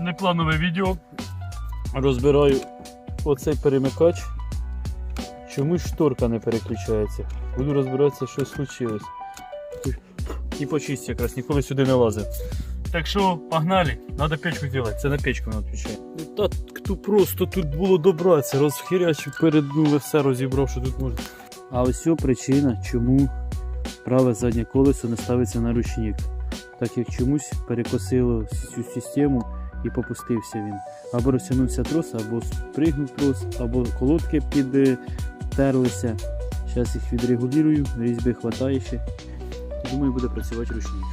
непланове відео. Розбираю оцей перемикач. Чомусь шторка не переключається. Буду розбиратися, що случилось. І почисть якраз, ніколи сюди не лазив. Так що, погнали, треба печку зробити. Це на печку вона відповідає. Ну так хто просто тут було добратися, розхирячив, переднули, все розібрав, що тут можна. А ось ця причина, чому праве заднє колесо не ставиться на ручник. Так як чомусь перекосило цю систему і попустився він. Або розтягнувся трос, або спригнув трос, або колодки підтерлися. Зараз їх відрегулюю, різьби хватає ще. Думаю, буде працювати ручник.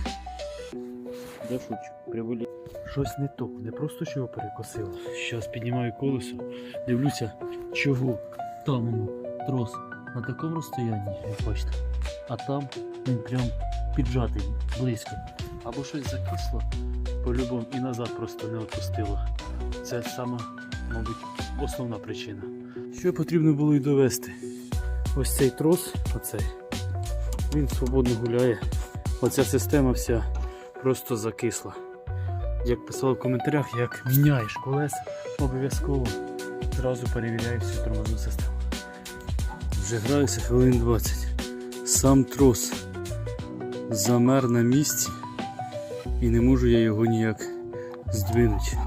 Я шучу, приволі. Щось не то, не просто що його перекосило. Зараз піднімаю колесо, дивлюся, чого там трос на такому розстоянні, як бачите. А там він прям піджатий близько. Або щось закисло по-любому і назад просто не відпустило. Це саме, мабуть, основна причина. Що потрібно було й довести? Ось цей трос, оцей, він свободно гуляє. Оця система вся просто закисла. Як писав в коментарях, як міняєш колеса, обов'язково зразу перевіряю всю тормозну систему. Вже граюся хвилин 20. Сам трос замер на місці і не можу я його ніяк здвинути.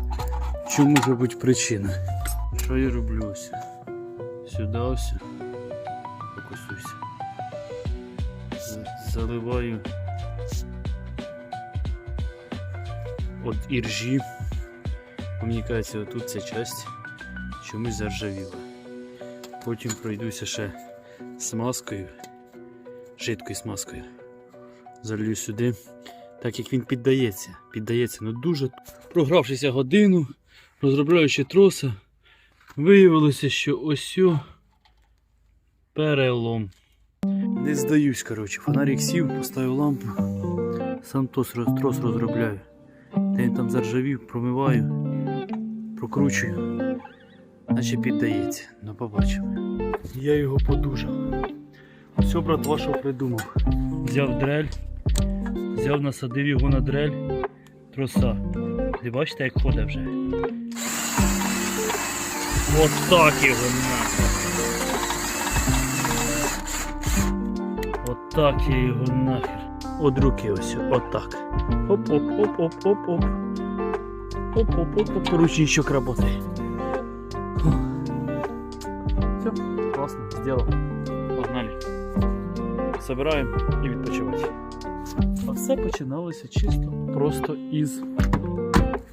Що може бути причина? Що я роблю ось? Сюди ось. Фокусуйся. З- Заливаю от іржі. Мені кажеться, отут ця часть чомусь заржавіла. Потім пройдуся ще смазкою, жидкою смазкою. Залью сюди, так як він піддається. Піддається, ну дуже. Програвшися годину, розробляючи троса, виявилося, що ось перелом. Не здаюсь, коротше. Фонарик сів, поставив лампу, сам трос, трос розробляю. Де він там заржавів, промиваю, прокручую. Наче піддається, ну побачимо. Я його подужав. Все, брат, вашого придумав. Взяв дрель, взяв, насадив його на дрель троса. Ви бачите, як ходить вже. От так його нахер. От так я його нахер. От руки ось, от так. Оп-оп-оп-оп-оп-оп. Оп-оп-оп-оп. Ручничок работает. Все, классно, сделал. Погнали. Собираємо і відпочивати. Все починалося чисто просто із